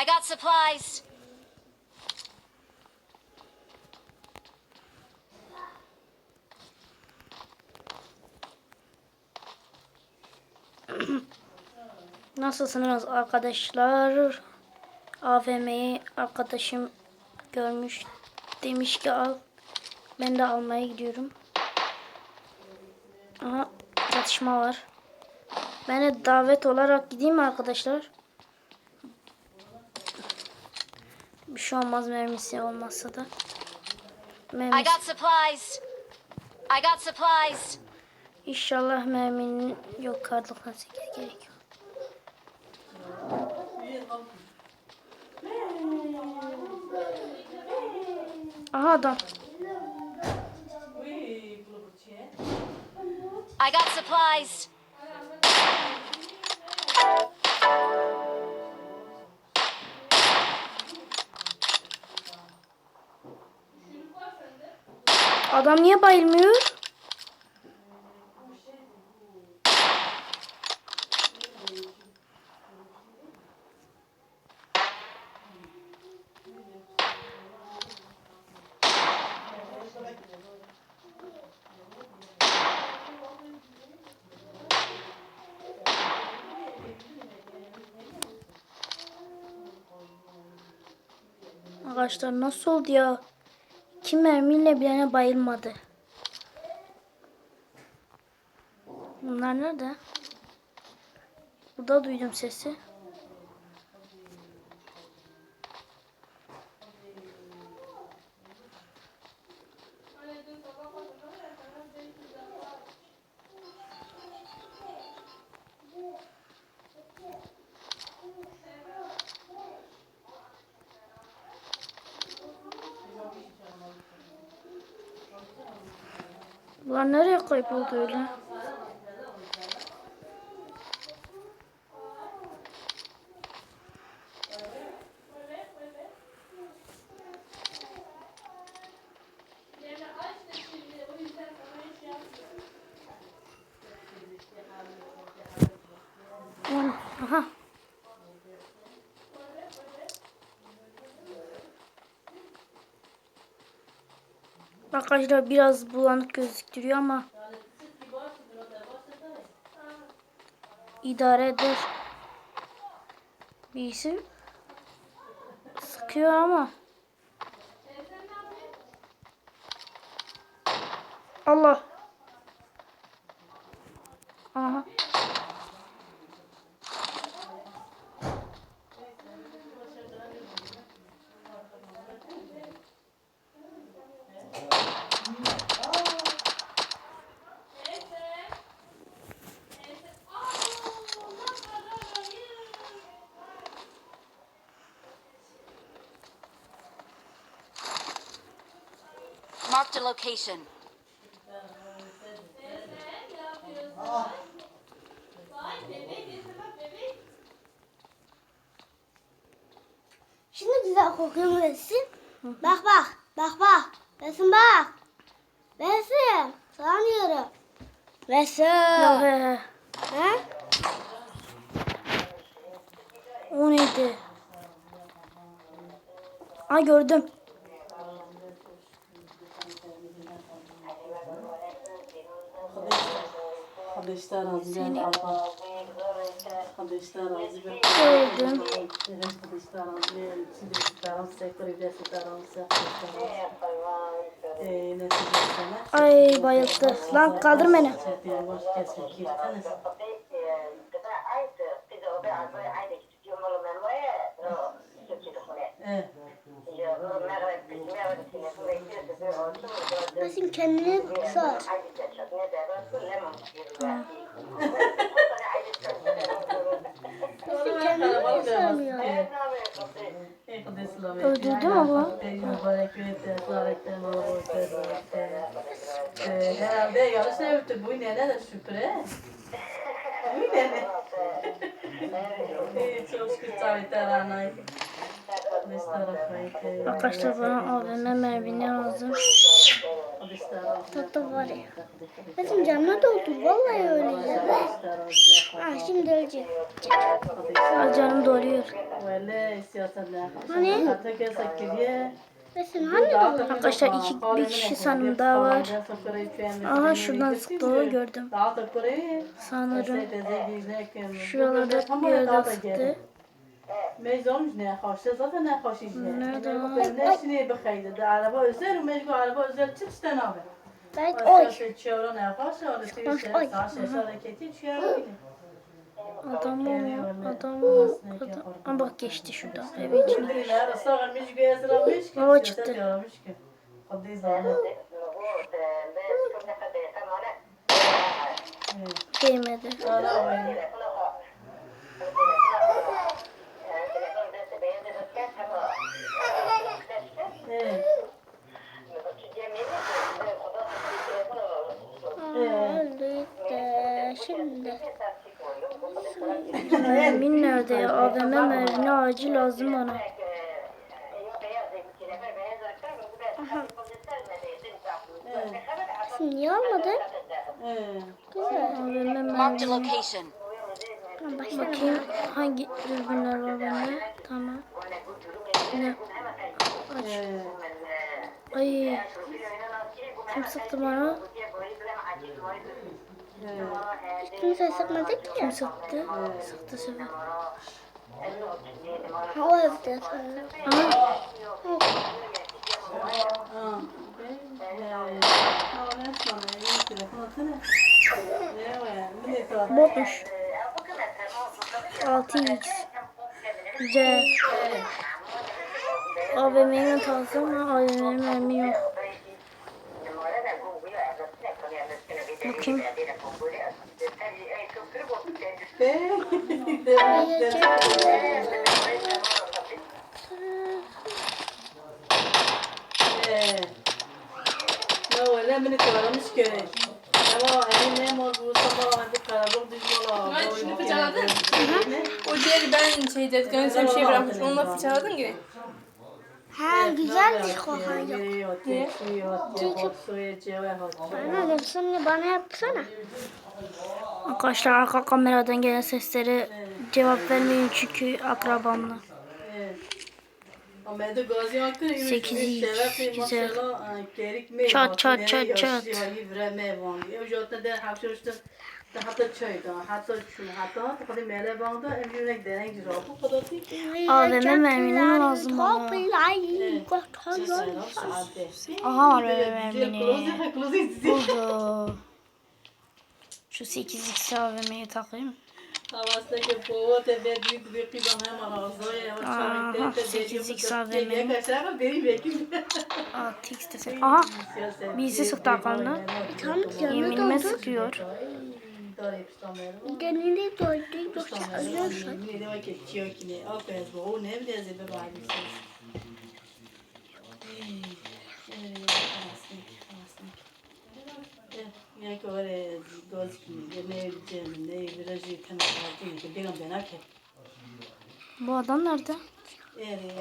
I got supplies. Nasılsınız arkadaşlar? AVM'yi arkadaşım görmüş. Demiş ki al. Ben de almaya gidiyorum. Aha çatışma var. Ben de davet olarak gideyim mi arkadaşlar? Şey olmaz mermisi olmazsa da. I Mermisi. got supplies. I got supplies. İnşallah merminin yok kartlıktan 8 gerekiyor. Aha adam. I got supplies. Adam niye bayılmıyor? Arkadaşlar nasıl oldu ya? İki mermiyle bilene bayılmadı. Bunlar nerede? Burada duydum sesi. Kayboldu öyle? Aha. Arkadaşlar biraz bulanık gözüktürüyor ama idare eder. Birisi sıkıyor ama Allah. Aha. Marked a location. Şimdi güzel kokuyor mu resim? Bak bak. Bak bak. Resim bak. Resim. Sana diyorum. Resim. Ha? O neydi? Aa gördüm. Hadiste arazi ben abla. Hadiste arazi ben. Gördüm. Hadiste arazi ben. Şimdi istaram sektör ibres istaram sektör Eee ne söyleyeceğim? Ay bayıldı. Lan kaldır beni. Evet. Resim kendini sor. Resim kendini sormuyor. Öldürdü mü bu? Ee, herhalde yarış ne öptü? Bu ne de şükür he? Bu ne ne? İyi, Çok şükür Cavitler anaydı. Arkadaşlar bana AVM mermini lazım. Tatlı var ya. Resim canına doldu. Vallahi öyle ya. Ha şimdi ölecek. Aa, canım doluyor. Hani? Hani? Arkadaşlar iki, bir kişi sanırım daha var. Aha şuradan sıktı o gördüm. Sanırım şuralarda bir yerden sıktı. Mecbur ne hoşta zaten ne hoş iş ne. Lan? ne şimdi bakaydı da araba özel mecbur araba özel çık tane abi. Ben oy. Çevre ne hoş Oy. sağ ses hareketi çıkıyor. Adam o adam o adam. Ama bak geçti şuradan evin içine. Baba çıktı. Değmedi. Ara oyunu. Evet. Öldü de şimdi. Mermin nerede ya? AVM mermi acil lazım bana. Resim niye almadın? AVM Marked a mermi. location. Tamam, başla. Bakayım hangi dürbünler var bende. Tamam. Ne? Evet. Ay. Kim sıktı bana? Kimse sıkmadı ki. Kim sıktı? Sıktı sefer. O evde sonra. Ha. Botmuş. 6x. Güzel. AVM'yi not alsam ama AVM'nin mermi yok. Bakayım. Evet. Ya öyle mi karamış ki? Ama elim ne bu sabah hadi karabuk düşmala. Ben şimdi fırçaladın. O diğeri ben şey dedikten sonra şey bırakmış. Onunla fırçaladın ki. Ha güzelmiş kokan yok. Bana resmini bana yapsana. Arkadaşlar arka kameradan gelen seslere cevap vermeyin çünkü akrabamla. Sekiz güzel. Çat, çat, çat, çat. Hatta çayda, hatta şu, hatta hatta mele bandı, emrine giden güzel. Bu kadar değil. AVM merminin lazım bana. Aha var öyle mermini. Buldu. Şu 8x AVM'yi takayım. Aha, çarıkta te sekiz dediğim X bu AVM. Bekim. 6x desek. Aha birisi sıktı arkamdan. Yeminime doldu. sıkıyor. Kendini doydu. Yoksa ölüyorsun. Ne demek ki çiyor ki ne? Aferin bu ne bileyim zebe bari. Ya ki öyle göz gibi ne diyeceğim ne biraz yıkan kaldı ki bir an ben Bu adam nerede? Evet.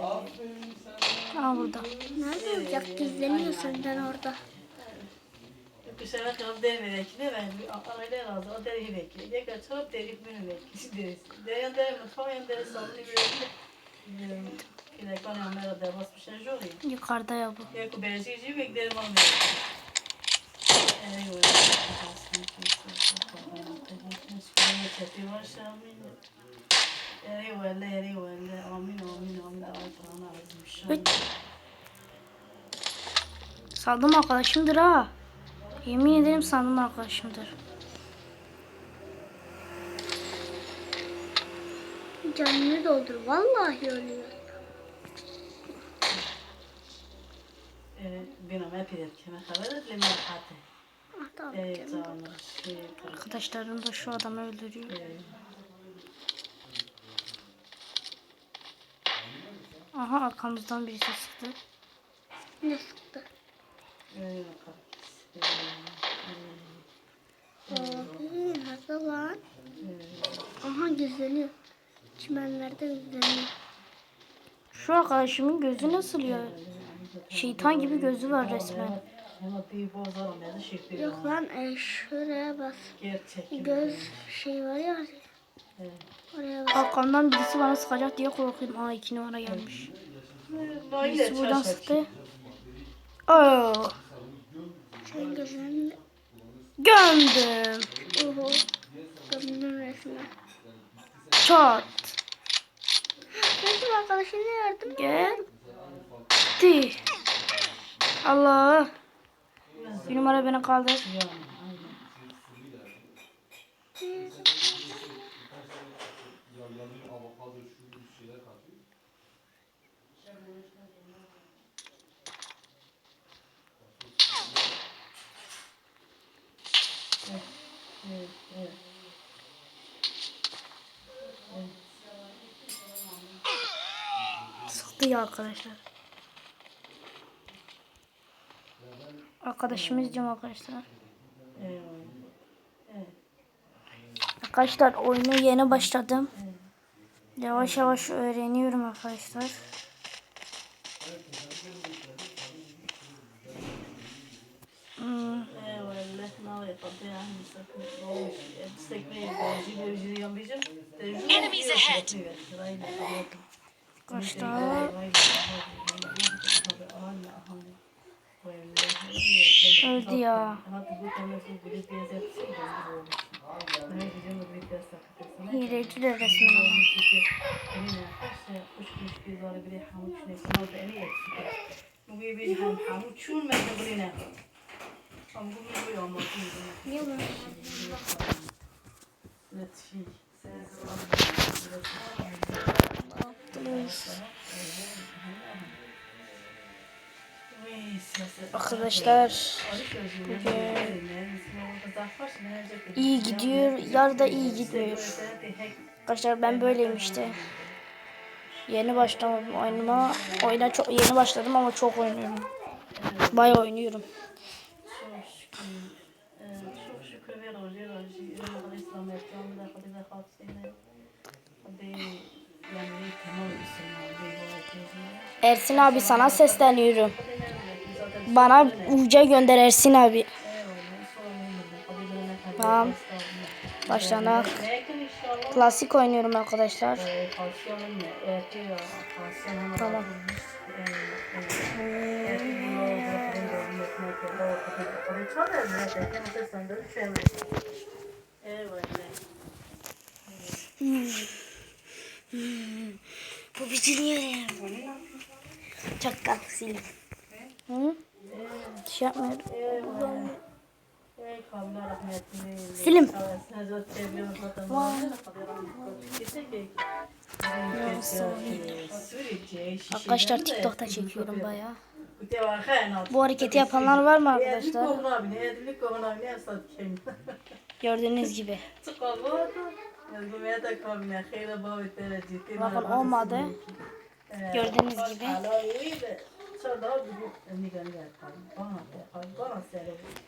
Aa burada. Nerede olacak? Gizleniyor senden orada. Dışarı kalıp derim bekle ben arayla razı o deri. Ne kadar çok deri bunu bekle. Deri. Deri deri mutfağı hem deri bir bekle. Yine kan yanlara da basmış en jori. Yukarıda ya bu. Ya ku benzici beklerim onu. Sandım arkadaşımdır ha. Yemin ederim sandım arkadaşımdır. Canını doldur. Vallahi ölüyor. بينهم ما بيدك كما خبرت لما Evet alacağım. alır. Şey. Arkadaşlarım da şu adamı öldürüyor. Evet. Aha arkamızdan birisi sıktı. Ne sıktı? Öyle bakalım. Abi nasıl lan? Aha gözleniyor. Çimenlerde gözleniyor. Şu arkadaşımın gözü nasıl ya? Şeytan gibi gözü var resmen. Ama bir bozalım ya da şifre. Yok lan e, şuraya bas. Gerçek. Göz şey var ya. Evet. Oraya bas. Arkamdan birisi bana sıkacak diye korkuyorum. Aa iki numara gelmiş. Birisi buradan sıktı. Oo, Sen gözünün gömdüm. Oho. Gömdün resmen. Çat. Nasıl arkadaşına yardım Gel. Di. Allah. Bir numara beni kaldır. Sıktı ya arkadaşlar. Arkadaşımız diyorum arkadaşlar. Arkadaşlar oyunu yeni başladım. Yavaş yavaş öğreniyorum arkadaşlar. Hmm, Enemies ahead. arkadaşlar öldü ya. Hileciler resmen ama. Arkadaşlar iyi gidiyor ya da iyi gitmiyor. Arkadaşlar ben böyleyim işte. Yeni başlamadım oyunuma. Oyuna çok yeni başladım ama çok oynuyorum. Bayağı oynuyorum. Ersin abi sana sesleniyorum. Bana uca gönder Ersin abi. Tamam. Başlanak. Klasik oynuyorum arkadaşlar. Tamam. Bu bitiriyor. Çakal sil. Hı? Şey yapmıyorum. Silim. Arkadaşlar TikTok'ta çekiyorum bayağı. Bu hareketi yapanlar var mı arkadaşlar? Gördüğünüz gibi. Bakın olmadı. Gördüğünüz gibi.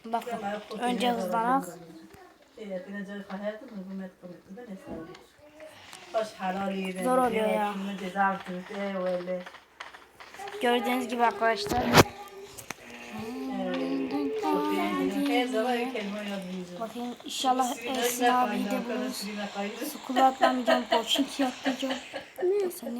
Bakın önce hızlanak. Zor oluyor ya. Gördüğünüz gibi arkadaşlar. Bakın inşallah Ersin abi de buluruz. Skulu atlamayacağım, poçinki atlayacağım. Neyse ne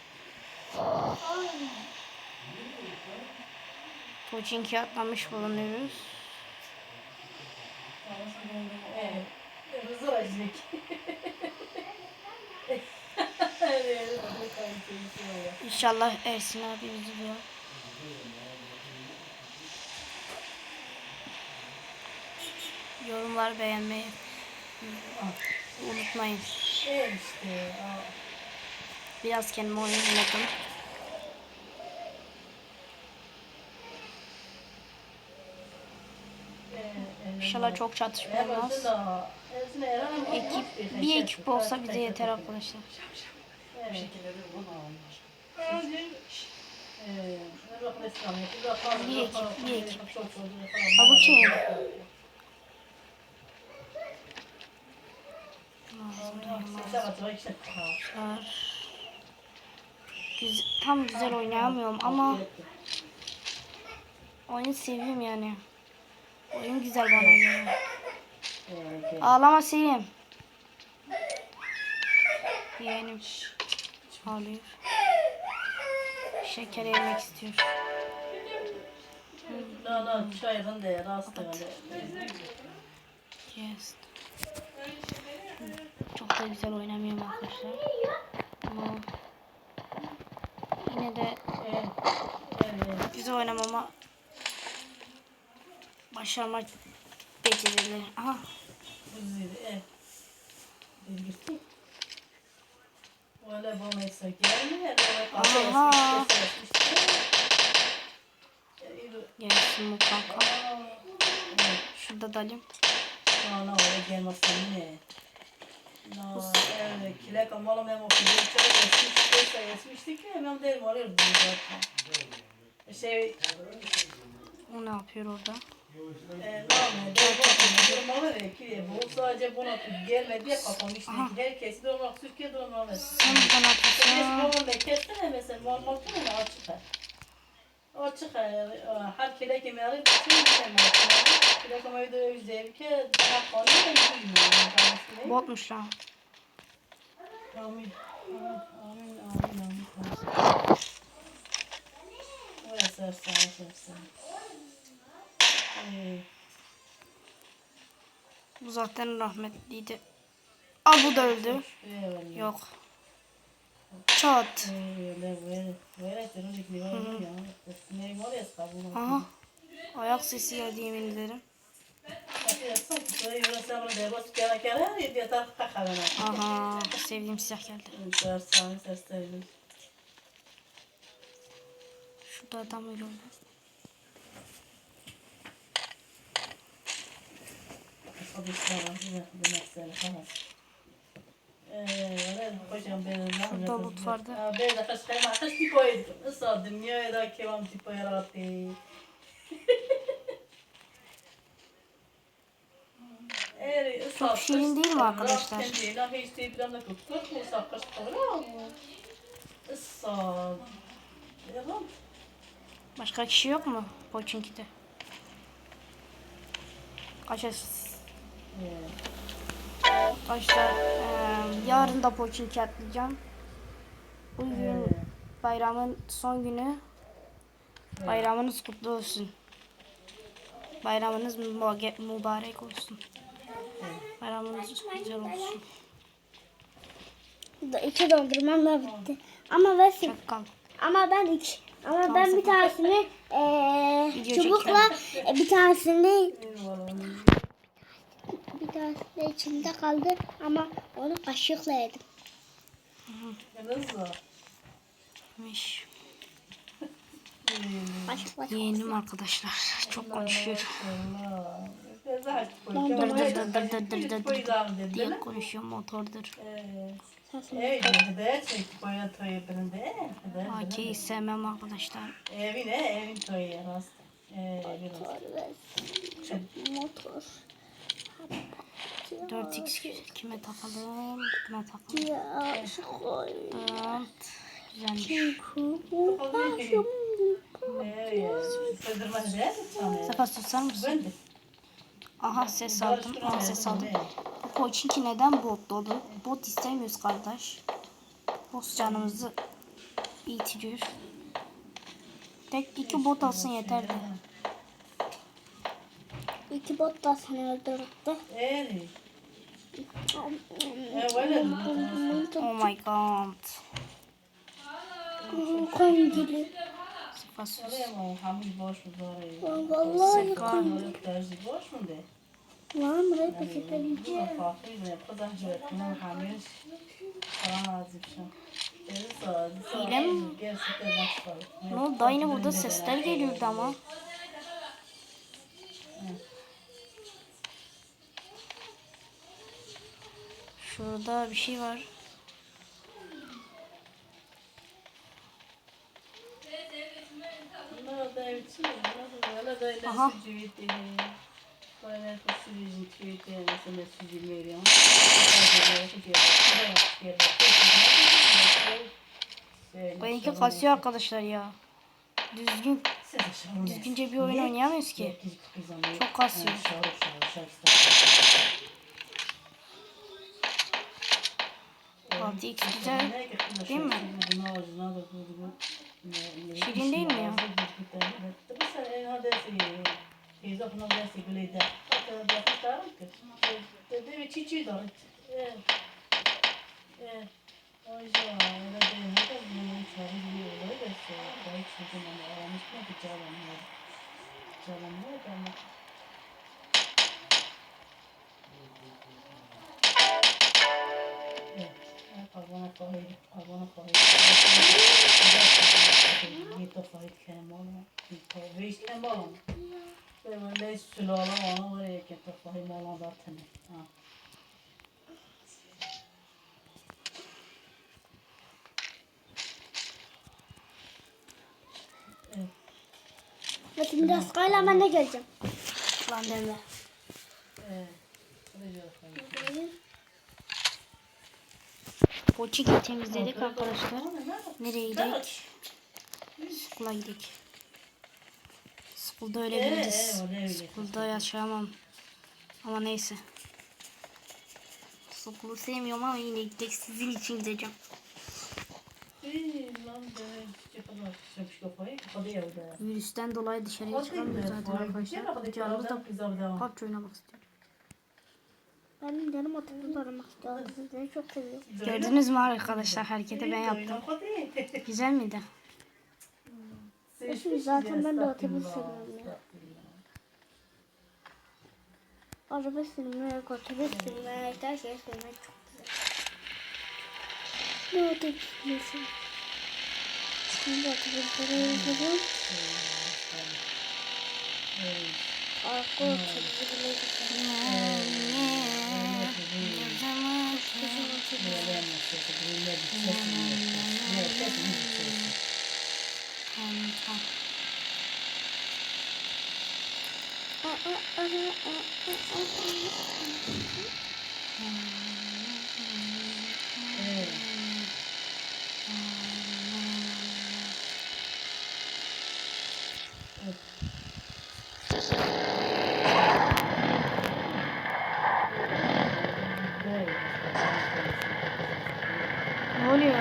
Poçinki atlamış bulunuyoruz. İnşallah Ersin abi üzülüyor. Yorumlar beğenmeyi unutmayın. İşte, aa. Biraz kendimi oynayamadım. İnşallah çok çatışma olmaz. Ekip, bir ekip olsa bize yeter arkadaşlar. Bir ekip, bir ekip. Abuk şey. Ağzımda yamaz. Çar. Güz- tam güzel oynayamıyorum ama oyunu seviyorum yani. Oyun güzel bana göre. Ağlama Selim. Yeğenim ağlıyor. Şeker yemek istiyor. No, no, çayın da rastı Yes. Çok da güzel oynamıyorum arkadaşlar. Ama Yine de e, güzel oynamama başarmak becerileri. Aha. Aha. Gelsin bu kanka. Şurada dalayım. Ana oraya gelmesin ne? No, evet, kilek amalı memo kudurçalı geçmiştik, geçmiştik, geçmiştik ve hemen derim alırdım zaten. Şey... O ne yapıyor orada? E, normal, derim alır ya ki, bu sadece buna gelme diye kapamıştık. Herkesi de olmak, Türkiye'de olmalı. Sen bana tutsana. Sen bana tutsana mesela, normal tutsana açık. O çıkar, her kere kemeri bütün kemeri. Bir de kamayı da özleyip ki daha konu da duymuyor. Botmuş lan. Amin. Amin, amin, amin. Orası efsane, efsane. Evet. Bu zaten rahmetliydi. Aa bu da öldü. Yok. Çat. Aha. Ayak sesi geldi yemin ederim. Aha sevdiğim silah geldi. Şurada adam öyle olmaz. Hadi sana bir mesele Davut vardı. Ben de kaç kayma kaç bir koydum. Isal dünyaya da kevam tipa yarattı. Çok şirin değil mi arkadaşlar? Başka kişi yok mu Poçinki'de? Kaç arkadaşlar eee, yarın da Pochinki atlayacağım. Bugün bayramın son günü. Bayramınız kutlu olsun. Bayramınız mübarek olsun. Bayramınız güzel olsun. Da iki dondurmam da bitti. Ama ben Çakal. ama ben iki ama ben bir tanesini eee çubukla e, bir tanesini de içinde kaldı ama onu kaşıkla yedim. Nasılmış? Yeğenim arkadaşlar çok konuşuyor. Dır dır dır dır dır dır dır dır diye konuşuyor motordur. Hakeyi sevmem arkadaşlar. Evine evin toyu yanas. Ee, Motor. 4 x kime takalım? Buna takalım. Ya, tamam. Güzelmiş. Sefa susar mısın? Aha ses aldım. Aha ses aldım. Bu koçinki neden bot dolu? Bot istemiyoruz kardeş. Bot canımızı itiriyor. Tek iki bot alsın yeterli. İki bot da seni öldürdü. Evet. Oh my god. Kongili. Spasus. Vallahi kongili. Lan buraya paket edeceğim. Hile mi? Ne oldu? Aynı burada sesler geliyordu ama. Evet. Şurada bir şey var. Aha. Benimki kasıyor arkadaşlar ya. Düzgün. Düzgünce bir oyun oynayamıyoruz ki. Çok kasıyor. Altı x güzel. Değil mi? Şirin değil mi ya? Corre, agora corre. Gita fight kemola. Talvez kemola. Ben de sülala ona var ya gita fight mola da tane. Ha. Hadi biraz kayla ben de geleceğim. Lan deme. Evet. Öyle Poçiki temizledik arkadaşlar. Nereye gidelim? School'a gidelim. School'da ölebiliriz. School'da yaşayamam. Ama neyse. School'u sevmiyorum ama yine gidecek. Sizin için gideceğim. Virüsten dolayı dışarıya çıkamıyoruz zaten arkadaşlar. Canımız da PUBG oynamak istiyor. Benim canım oturdu aramak istiyorum. Sizleri çok seviyorum. Gördünüz mü arkadaşlar hareketi ben yaptım. Güzel miydi? Şimdi zaten ben de otobüs sürüyorum ya. Araba sürmek, otobüs sürmek, her şey sürmek çok güzel. Ne otobüs sürmesi? Şimdi otobüsleri yazalım. Arka otobüsü bile güzel. Ne oluyor?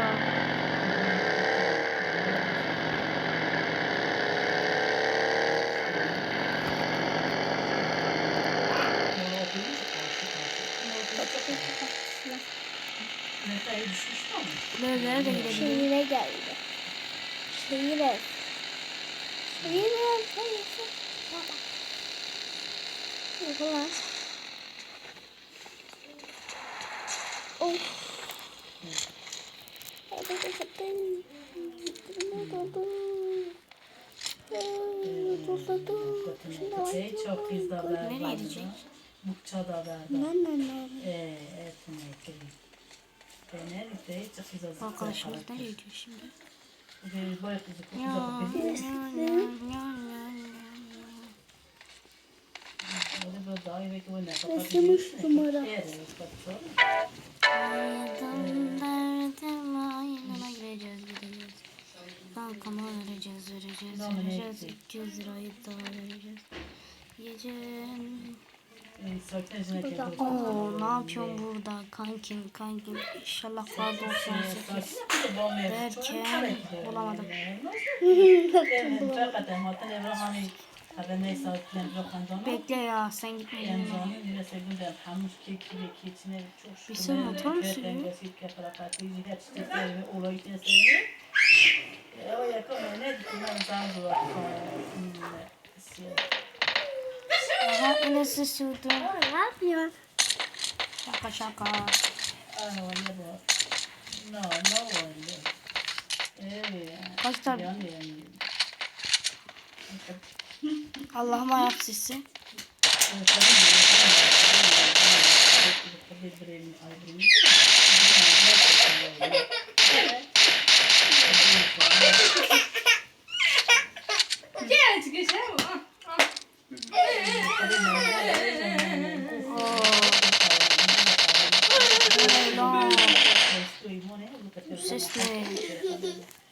Meta'ya düşmüştü ama. Nerelere de gidelim. Şehire geldi. Şehire. Şehire. Şehire. Baba. Ne lan? Of. Hadi hadi hadi. Ne oldu? Şey çok kız da verdi. Nereye gidecek? Mukça da verdi. Ne ne ne? Ee, etme ekledim. Fener ise çok güzel. Arkadaşlar nereye gidiyor şimdi? Bir boy kızı Ya, ya, ya, ya, ya. Öyle böyle daha iyi bir oyuna Resim üç numara. Derdim ayağına gireceğiz gideceğiz. Bankama vereceğiz vereceğiz vereceğiz. 200 lirayı daha vereceğiz. Gece... Oo ne yapıyorsun burada? Kankin kankin. İnşallah kar 98 derken bulamadım. Bekle ya sen gitme yanıma. Bir sürü motor mu sürüyor? Aha nasıl sürdü? Ne yapıyorsun? Şaka şaka. Kaç tane? Allah'ıma yap sesi. birbirinin ayrılmış. Gel çıkışa bu. Ah, ah. Leyla. Bu ses ne? Zalim ey ey. Zalim ey. Ya bana bırakmıyorsun. Hala bırakmıyor. Zalim ey ey. Aşk aşk. Aman aman kocini. Dere. Hocam aşk. Ben gideyim. Ah ya. Burası ben göremiyorum oğlum. Şu topta da izliyor. Ah, ne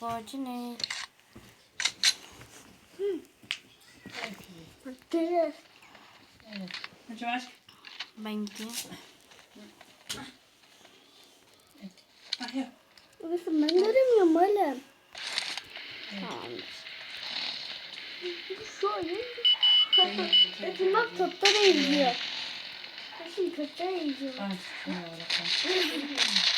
kavuna bir de bildiği de ne? Bakın bak topta da izliyor. Ben seni de izliyor. Bizi fark adriyece yapıyor. Sabah gidiyorum. Şey, selamı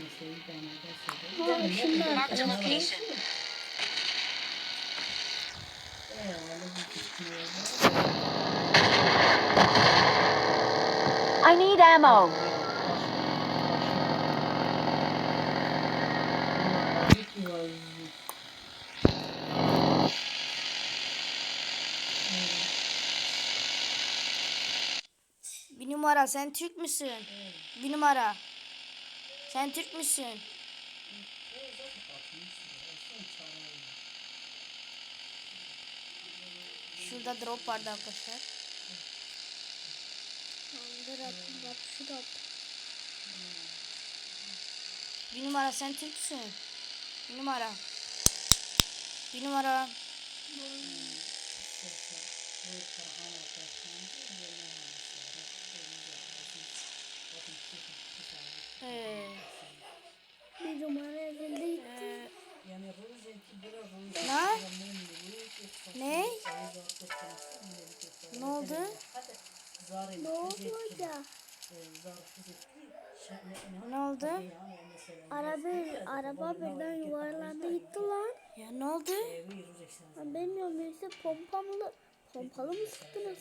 gitmeseyi bana da söyledi. Marked a location. I need ammo. Bir numara sen Türk müsün? Bir numara. Sen Türk müsün? Şurada drop vardı arkadaşlar. Top. Bir numara sen Türksün. Bir numara. Bir numara. Ee, Bir numara geldi. e, ne? Ne? Ne oldu? Ne oldu hoca? Ne oldu? Araba, araba birden yuvarlandı gitti lan. Ya ne oldu? Ben bilmiyorum birisi pompalı, pompalı mı sıktınız?